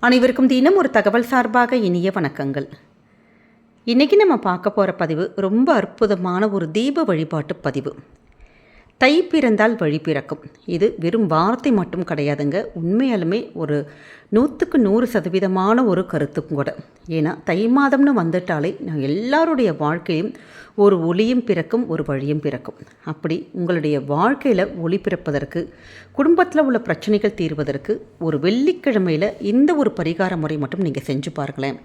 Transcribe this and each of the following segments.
அனைவருக்கும் தினம் ஒரு தகவல் சார்பாக இனிய வணக்கங்கள். இன்றைக்கி நம்ம பார்க்க போகிற பதிவு ரொம்ப அற்புதமான ஒரு தீப வழிபாட்டு பதிவு. தை பிறந்தால் வழி பிறக்கும். இது வெறும் வார்த்தை மட்டும் கிடையாதுங்க. உண்மையாலுமே ஒரு நூற்றுக்கு நூறு சதவீதமான ஒரு கருத்துக்கும் கூட. ஏன்னா தை மாதம்னு வந்துட்டாலே நான் எல்லாருடைய வாழ்க்கையும் ஒரு ஒளியும் பிறக்கும் ஒரு வழியும் பிறக்கும். அப்படி உங்களுடைய வாழ்க்கையில் ஒளி பிறப்பதற்கு குடும்பத்தில் உள்ள பிரச்சனைகள் தீர்வதற்கு ஒரு வெள்ளிக்கிழமையில் இந்த ஒரு பரிகார முறை மட்டும் நீங்கள் செஞ்சு பாருங்களேன்.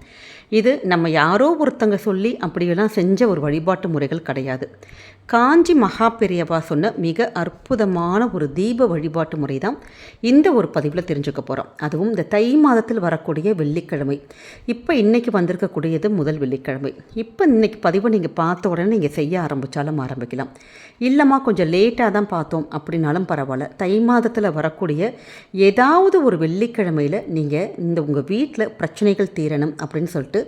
இது நம்ம யாரோ ஒருத்தங்க சொல்லி அப்படியெல்லாம் செஞ்ச ஒரு வழிபாட்டு முறைகள் கிடையாது. காஞ்சி மகா பெரியவா சொன்ன மிக அற்புதமான ஒரு தீப வழிபாட்டு முறை தான் இந்த ஒரு பதிவில் தெரிஞ்சுக்க போகிறோம் அதுவும் இந்த தை மாதத்தில் வரக்கூடிய வெள்ளிக்கிழமை. இப்போ இன்றைக்கி வந்திருக்கக்கூடியது முதல் வெள்ளிக்கிழமை. இப்போ இன்றைக்கி பதிவை நீங்கள் பார்த்த உடனே நீங்கள் செய்ய ஆரம்பித்தாலும் ஆரம்பிக்கலாம். இல்லைம்மா கொஞ்சம் லேட்டாக தான் பார்த்தோம் அப்படின்னாலும் பரவாயில்ல. தை மாதத்தில் வரக்கூடிய ஏதாவது ஒரு வெள்ளிக்கிழமையில் நீங்கள் இந்த உங்கள் வீட்டில் பிரச்சனைகள் தீரணும் அப்படின்னு சொல்லிட்டு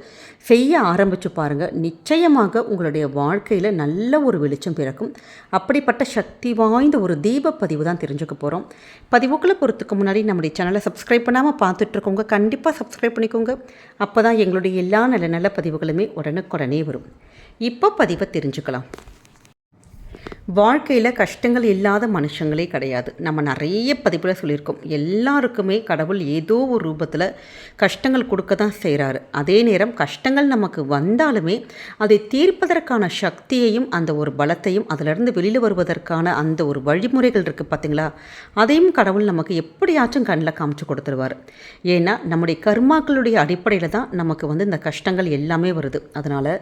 செய்ய ஆரம்பித்து பாருங்கள் நிச்சயமாக உங்களுடைய வாழ்க்கையில் நல்ல ஒரு வெளிச்சம் பிறக்கும். அப்படிப்பட்ட சக்தி வாய்ந்த ஒரு தீப பதிவு தான் தெரிஞ்சுக்க போகிறோம் பதிவுக்குள்ளே போகிறதுக்கு முன்னாடி நம்முடைய சேனலை சப்ஸ்கிரைப் பண்ணாமல் பார்த்துட்ருக்கோங்க கண்டிப்பாக சப்ஸ்கிரைப் பண்ணிக்கோங்க. அப்போ தான் எங்களுடைய எல்லா நல்ல நல்ல பதிவுகளுமே உடனுக்குடனே வரும். இப்போ பதிவை தெரிஞ்சுக்கலாம். வாழ்க்கையில் கஷ்டங்கள் இல்லாத மனுஷங்களே கிடையாது. நம்ம நிறைய பதிப்பில் சொல்லியிருக்கோம். எல்லாருக்குமே கடவுள் ஏதோ ஒரு ரூபத்தில் கஷ்டங்கள் கொடுக்க தான் செய்கிறாரு அதே நேரம் கஷ்டங்கள் நமக்கு வந்தாலுமே அதை தீர்ப்பதற்கான சக்தியையும் அந்த ஒரு பலத்தையும் அதிலிருந்து வெளியில் வருவதற்கான அந்த ஒரு வழிமுறைகள் இருக்குது பார்த்தீங்களா அதையும் கடவுள் நமக்கு எப்படியாச்சும் கண்ணில் காமிச்சு கொடுத்துருவார். ஏன்னா நம்முடைய கர்மாக்களுடைய அடிப்படையில் தான் நமக்கு வந்து இந்த கஷ்டங்கள் எல்லாமே வருது. அதனால்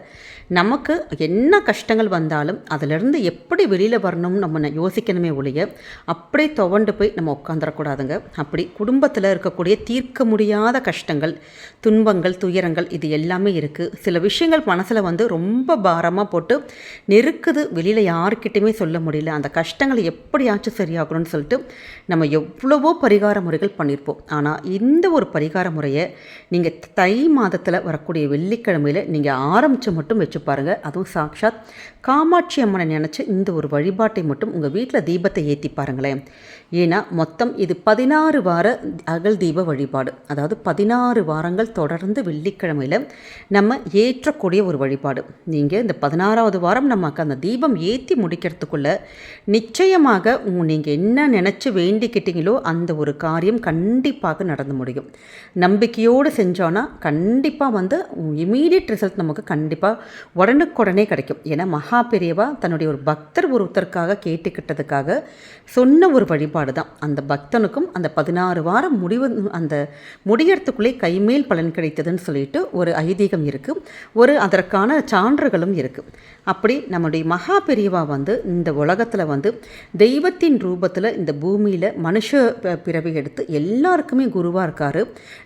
நமக்கு என்ன கஷ்டங்கள் வந்தாலும் அதிலிருந்து எப்படி வெளியில் வரணும்னு நம்ம யோசிக்கணுமே ஒழிய அப்படியே துவண்டு போய் நம்ம உட்காந்துடக்கூடாதுங்க அப்படி குடும்பத்தில் இருக்கக்கூடிய தீர்க்க முடியாத கஷ்டங்கள் துன்பங்கள் துயரங்கள் இது எல்லாமே இருக்குது சில விஷயங்கள் மனசில் வந்து ரொம்ப பாரமாக போட்டு நெருக்குது வெளியில் யாருக்கிட்டையுமே சொல்ல முடியல. அந்த கஷ்டங்களை எப்படியாச்சும் சரியாகணும்னு சொல்லிட்டு நம்ம எவ்வளவோ பரிகார முறைகள் பண்ணியிருப்போம் ஆனால் இந்த ஒரு பரிகார முறையை நீங்கள் தை மாதத்தில் வரக்கூடிய வெள்ளிக்கிழமையில் நீங்கள் ஆரம்பித்து மட்டும் வச்சு பாருங்கள் அதுவும் சாக்ஷாத். காமாட்சி அம்மனை நினச்சி இந்த ஒரு வழிபாட்டை மட்டும் உங்கள் வீட்டில் தீபத்தை ஏற்றி பாருங்களேன். ஏன்னா மொத்தம் இது பதினாறு வார அகல் தீப வழிபாடு. அதாவது பதினாறு வாரங்கள் தொடர்ந்து வெள்ளிக்கிழமையில் நம்ம ஏற்றக்கூடிய ஒரு வழிபாடு. நீங்கள் இந்த பதினாறாவது வாரம் நமக்கு அந்த தீபம் ஏற்றி முடிக்கிறதுக்குள்ளே நிச்சயமாக நீங்கள் என்ன நினச்சி வேண்டிக்கிட்டீங்களோ அந்த ஒரு காரியம் கண்டிப்பாக நடந்து முடியும். நம்பிக்கையோடு செஞ்சோன்னா கண்டிப்பாக வந்து இமீடியட் ரிசல்ட் நமக்கு கண்டிப்பாக உடனுக்குடனே கிடைக்கும். ஏன்னா மகா பெரியவா தன்னுடைய ஒரு பக்தர் ஒருத்தருக்காக கேட்டுக்கிட்டதுக்காக சொன்ன ஒரு வழிபாடு தான் அந்த பக்தனுக்கும் அந்த பதினாறு வாரம் முடிவு அந்த முடியறதுக்குள்ளே கைமேல் பலன் கிடைத்ததுன்னு சொல்லிட்டு ஒரு ஐதீகம் இருக்குது ஒரு அதற்கான சான்றுகளும் இருக்குது அப்படி நம்முடைய மகா பெரியவா வந்து இந்த உலகத்தில் வந்து தெய்வத்தின் ரூபத்தில் இந்த பூமியில் மனுஷ பிறவி எடுத்து எல்லாருக்குமே குருவாக இருக்கார்.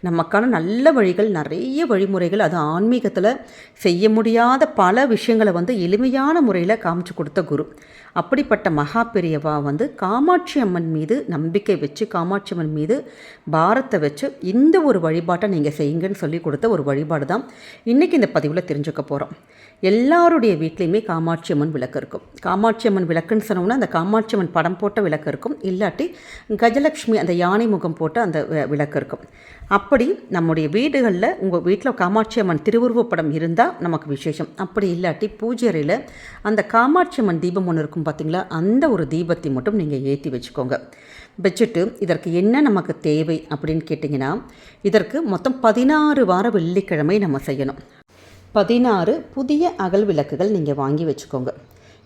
நமக்கான நல்ல வழிகள் நிறைய வழிமுறைகள் அது ஆன்மீகத்தில் செய்ய முடியாத பல விஷயங்களை வந்து எளிமையான முறையில் காமிச்சு கொடுத்த குரு. அப்படிப்பட்ட மகா பெரியவா வந்து காமாட்சி அம்மன் மீது நம்பிக்கை வச்சு காமாட்சி அம்மன் மீது பாரத்தை வச்சு இந்த ஒரு வழிபாட்டை நீங்கள் செய்யுங்கன்னு சொல்லி கொடுத்த ஒரு வழிபாடு தான் இன்றைக்கி இந்த பதிவில் தெரிஞ்சுக்க போகிறோம் எல்லாருடைய வீட்லேயுமே காமாட்சி அம்மன் விளக்கு இருக்கும். காமாட்சி அம்மன் விளக்குன்னு சொன்னோம்னா அந்த காமாட்சி அம்மன் படம் போட்ட விளக்கு இருக்கும். இல்லாட்டி கஜலக்ஷ்மி அந்த யானை முகம் போட்ட அந்த விளக்கு இருக்கும். அப்படி நம்முடைய வீடுகளில் உங்கள் வீட்டில் காமாட்சி அம்மன் திருவுருவப்படம் இருந்தால் நமக்கு விசேஷம். அப்படி இல்லாட்டி பூஜை அறையில் அந்த காமாட்சி அம்மன் தீபம் ஒன்று இருக்கும் பார்த்தீங்களா அந்த ஒரு தீபத்தை மட்டும் நீங்கள் ஏற்றி வச்சுக்கோங்க. வச்சுட்டு இதற்கு என்ன நமக்கு தேவை அப்படின்னு கேட்டிங்கன்னா இதற்கு மொத்தம் பதினாறு வார வெள்ளிக்கிழமை நம்ம செய்யணும். பதினாறு புதிய அகல் விளக்குகள் நீங்கள் வாங்கி வச்சுக்கோங்க.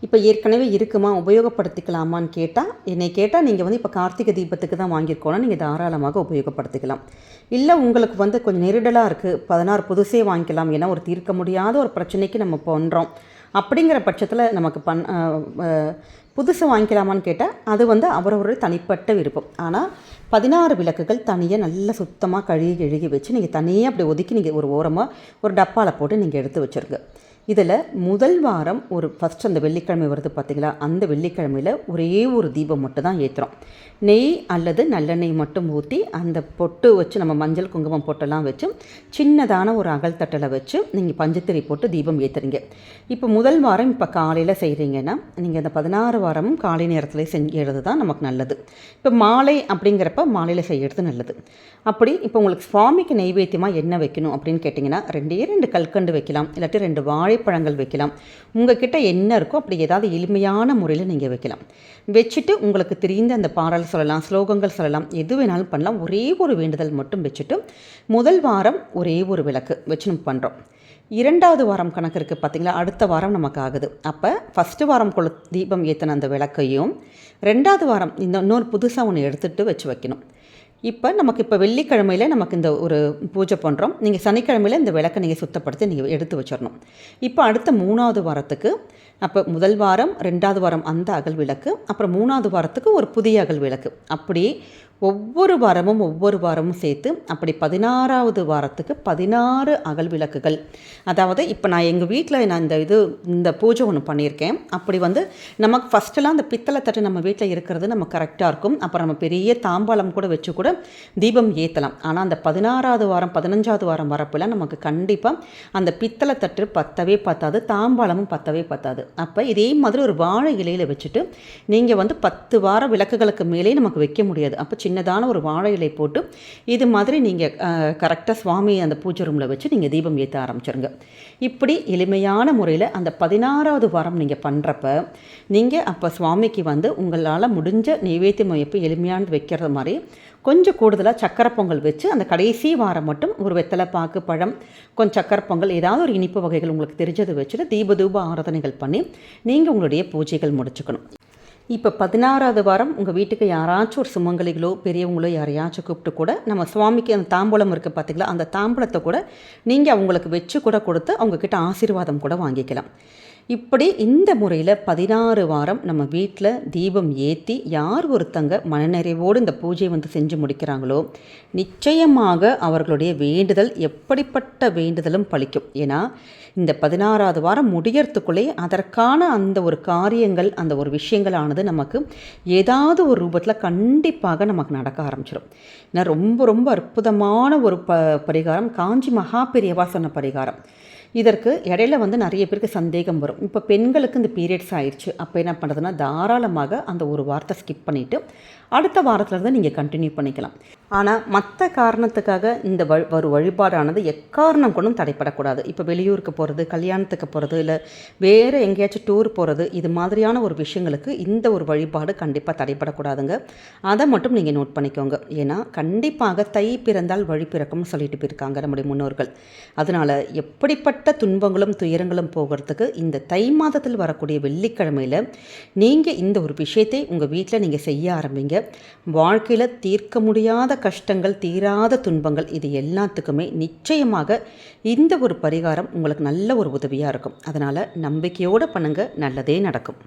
இப்போ ஏற்கனவே இருக்குமா? உபயோகப்படுத்திக்கலாமான்னு கேட்டால் என்னை கேட்டால் நீங்கள் வந்து இப்போ கார்த்திகை தீபத்துக்கு தான் வாங்கியிருக்கோன்னா நீங்கள் தாராளமாக உபயோகப்படுத்திக்கலாம். இல்லை உங்களுக்கு வந்து கொஞ்சம் நெருடலாக இருக்குது பதினாறு புதுசே வாங்கிக்கலாம் ஏன்னா ஒரு தீர்க்க முடியாத ஒரு பிரச்சனைக்கு நம்ம பண்ணுறோம் அப்படிங்கிற பட்சத்தில் நமக்கு பண் புதுசு வாங்கிக்கலாமான்னு கேட்டால் அது வந்து அவரவருடைய தனிப்பட்ட விருப்பம். ஆனால் பதினாறு விளக்குகள் தனியாக நல்லா சுத்தமாக கழுகி எழுகி வச்சு நீங்கள் தனியாக அப்படி ஒதுக்கி நீங்கள் ஒரு ஓரமாக ஒரு டப்பாவில் போட்டு நீங்கள் எடுத்து வச்சுருங்க. இதில் முதல் வாரம் ஒரு ஃபஸ்ட் அந்த வெள்ளிக்கிழமை வருது பார்த்தீங்களா? அந்த வெள்ளிக்கிழமையில் ஒரே ஒரு தீபம் மட்டும் தான் ஏற்றுறோம் நெய் அல்லது நல்லெண்ணெய் மட்டும் ஊற்றி அந்த பொட்டு வச்சு நம்ம மஞ்சள் குங்குமம் பொட்டெல்லாம் வச்சு சின்னதான ஒரு அகல் தட்டில் வச்சு நீங்கள் பஞ்சத்திரை போட்டு தீபம் ஏற்றுறீங்க இப்போ முதல் வாரம் இப்போ காலையில் செய்கிறீங்கன்னா நீங்கள் அந்த பதினாறு வாரமும் காலை நேரத்தில் செய்கிறது தான் நமக்கு நல்லது. இப்போ மாலை அப்படிங்கிறப்ப மாலையில் செய்கிறது நல்லது. அப்படி இப்போ உங்களுக்கு சுவாமிக்கு நெய்வேத்தியமாக என்ன வைக்கணும் அப்படின்னு கேட்டிங்கன்னா ரெண்டே ரெண்டு கல்கண்டு வைக்கலாம். இல்லாட்டி ரெண்டு வாழைப்பழங்கள் வைக்கலாம். உங்ககிட்ட என்ன இருக்கோ அப்படி ஏதாவது எளிமையான முறையில் நீங்கள் வைக்கலாம். வச்சுட்டு உங்களுக்கு தெரிந்த அந்த பாடல் சொல்லலாம் ஸ்லோகங்கள் சொல்லலாம் எது வேணாலும் பண்ணலாம். ஒரே ஒரு வேண்டுதல் மட்டும் வச்சுட்டு முதல் வாரம் ஒரே ஒரு விளக்கு வச்சு நம்ம பண்ணுறோம் இரண்டாவது வாரம் கணக்கு இருக்குது பார்த்திங்களா அடுத்த வாரம் நமக்கு ஆகுது. அப்போ ஃபஸ்ட்டு வாரம் குழு தீபம் ஏற்றின அந்த விளக்கையும் ரெண்டாவது வாரம் இந்த இன்னொரு புதுசாக ஒன்று எடுத்துகிட்டு வச்சு வைக்கணும். இப்போ நமக்கு இப்போ வெள்ளிக்கிழமையில் நமக்கு இந்த ஒரு பூஜை பண்ணுறோம் நீங்கள் சனிக்கிழமையில் இந்த விளக்கை நீங்கள் சுத்தப்படுத்தி நீங்கள் எடுத்து வச்சிடணும். இப்போ அடுத்த மூணாவது வாரத்துக்கு அப்போ முதல் வாரம் ரெண்டாவது வாரம் அந்த அகல் விளக்கு அப்புறம் மூணாவது வாரத்துக்கு ஒரு புதிய அகல் விளக்கு. அப்படி ஒவ்வொரு வாரமும் ஒவ்வொரு வாரமும் சேர்த்து அப்படி பதினாறாவது வாரத்துக்கு பதினாறு அகல் விளக்குகள். அதாவது இப்போ நான் எங்கள் வீட்டில் நான் இந்த இது இந்த பூஜை ஒன்று பண்ணியிருக்கேன். அப்படி வந்து நமக்கு ஃபஸ்ட்டெல்லாம் அந்த பித்தளை தட்டு நம்ம வீட்டில் இருக்கிறது நம்ம கரெக்டாக இருக்கும். அப்புறம் நம்ம பெரிய தாம்பாளம் கூட வச்சு கூட தீபம் ஏற்றலாம் ஆனால் அந்த பதினாறாவது வாரம் பதினஞ்சாவது வாரம் வரப்பெல்லாம் நமக்கு கண்டிப்பாக அந்த பித்தளை தட்டு பத்தவே பத்தாது தாம்பாளமும் பத்தவே பத்தாது. அப்போ இதே மாதிரி ஒரு வாழை இலையில் வச்சுட்டு நீங்கள் வந்து பத்து வார விளக்குகளுக்கு மேலே நமக்கு வைக்க முடியாது. அப்போ சின்னதான ஒரு வாழை இலை போட்டு இது மாதிரி நீங்கள் கரெக்டாக சுவாமி அந்த பூஜை ரூமில் வச்சு நீங்கள் தீபம் ஏற்ற ஆரம்பிச்சிருங்க. இப்படி எளிமையான முறையில் அந்த பதினாறாவது வாரம் நீங்கள் பண்ணுறப்ப நீங்கள் அப்போ சுவாமிக்கு வந்து உங்களால் முடிஞ்ச நைவேத்தியம் எப்போ எளிமையானது வைக்கிறது மாதிரி கொஞ்சம் கூடுதலாக சக்கரை பொங்கல் வச்சு அந்த கடைசி வாரம் மட்டும் ஒரு வெத்தலை பாக்கு பழம் கொஞ்சம் சக்கரை பொங்கல் ஏதாவது ஒரு இனிப்பு வகைகள் உங்களுக்கு தெரிஞ்சதை வச்சுட்டு தீப தூப ஆராதனைகள் பண்ணி நீங்கள் உங்களுடைய பூஜைகள் முடிச்சுக்கணும். இப்போ பதினாறாவது வாரம் உங்கள் வீட்டுக்கு யாராச்சும் ஒரு சுமங்கலிகளோ பெரியவங்களோ யாரையாச்சும் கூப்பிட்டு கூட நம்ம சுவாமிக்கு அந்த தாம்பூலம் இருக்குது பார்த்திங்களா அந்த தாம்பூலத்தை கூட நீங்கள் அவங்களுக்கு வச்சு கூட கொடுத்து அவங்கக்கிட்ட ஆசீர்வாதம் கூட வாங்கிக்கலாம். இப்படி இந்த முறையில் பதினாறு வாரம் நம்ம வீட்டில் தீபம் ஏற்றி யார் ஒருத்தங்க மனநிறைவோடு இந்த பூஜையை வந்து செஞ்சு முடிக்கிறாங்களோ நிச்சயமாக அவர்களுடைய வேண்டுதல் எப்படிப்பட்ட வேண்டுதலும் பழிக்கும். ஏன்னா இந்த பதினாறாவது வாரம் முடியறதுக்குள்ளே அதற்கான அந்த ஒரு காரியங்கள் அந்த ஒரு விஷயங்களானது நமக்கு ஏதாவது ஒரு ரூபத்தில் கண்டிப்பாக நமக்கு நடக்க ஆரம்பிச்சிடும் ஏன்னா ரொம்ப ரொம்ப அற்புதமான ஒரு ப பரிகாரம் காஞ்சி மகா பெரியவா சொன்ன பரிகாரம். இதற்கு இடையில வந்து நிறைய பேருக்கு சந்தேகம் வரும். இப்போ பெண்களுக்கு இந்த பீரியட்ஸ் ஆயிடுச்சு. அப்போ என்ன பண்ணுறதுன்னா தாராளமாக அந்த ஒரு வாரத்தை ஸ்கிப் பண்ணிவிட்டு அடுத்த வாரத்தில் இருந்து நீங்கள் கண்டினியூ பண்ணிக்கலாம். ஆனால் மற்ற காரணத்துக்காக இந்த வ ஒரு வழிபாடானது எக்காரணம் கொண்டும் தடைப்படக்கூடாது. இப்போ வெளியூருக்கு போகிறது கல்யாணத்துக்கு போகிறது இல்லை வேறு எங்கேயாச்சும் டூர் போகிறது இது மாதிரியான ஒரு விஷயங்களுக்கு இந்த ஒரு வழிபாடு கண்டிப்பாக தடைப்படக்கூடாதுங்க. அதை மட்டும் நீங்கள் நோட் பண்ணிக்கோங்க. ஏன்னா கண்டிப்பாக தை பிறந்தால் வழி பிறக்கும்னு சொல்லிட்டு போயிருக்காங்க நம்முடைய முன்னோர்கள். அதனால் எப்படிப்பட்ட துன்பங்களும் துயரங்களும் போகிறதுக்கு இந்த தை மாதத்தில் வரக்கூடிய வெள்ளிக்கிழமையில் நீங்கள் இந்த ஒரு விஷயத்தை உங்கள் வீட்டில் நீங்கள் செய்ய ஆரம்பிங்க. வாழ்க்கையில் தீர்க்க முடியாத கஷ்டங்கள் தீராத துன்பங்கள் இது எல்லாத்துக்குமே நிச்சயமாக இந்த ஒரு பரிகாரம் உங்களுக்கு நல்ல ஒரு உதவியாக இருக்கும். அதனால் நம்பிக்கையோடு பண்ணுங்கள் நல்லதே நடக்கும்.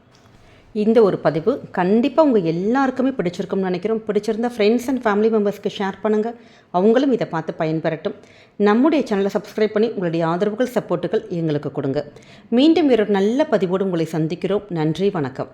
இந்த ஒரு பதிவு கண்டிப்பாக உங்கள் எல்லாருக்குமே பிடிச்சிருக்கும்னு நினைக்கிறோம். பிடிச்சிருந்தா ஃப்ரெண்ட்ஸ் அண்ட் ஃபேமிலி மெம்பர்ஸ்க்கு ஷேர் பண்ணுங்கள் அவங்களும் இதை பார்த்து பயன்பெறட்டும். நம்முடைய சேனலை சப்ஸ்கிரைப் பண்ணி உங்களுடைய ஆதரவுகள் சப்போர்ட்டுகள் எங்களுக்கு கொடுங்க. மீண்டும் ஒரு நல்ல பதிவோடு உங்களை சந்திக்கிறோம். நன்றி வணக்கம்.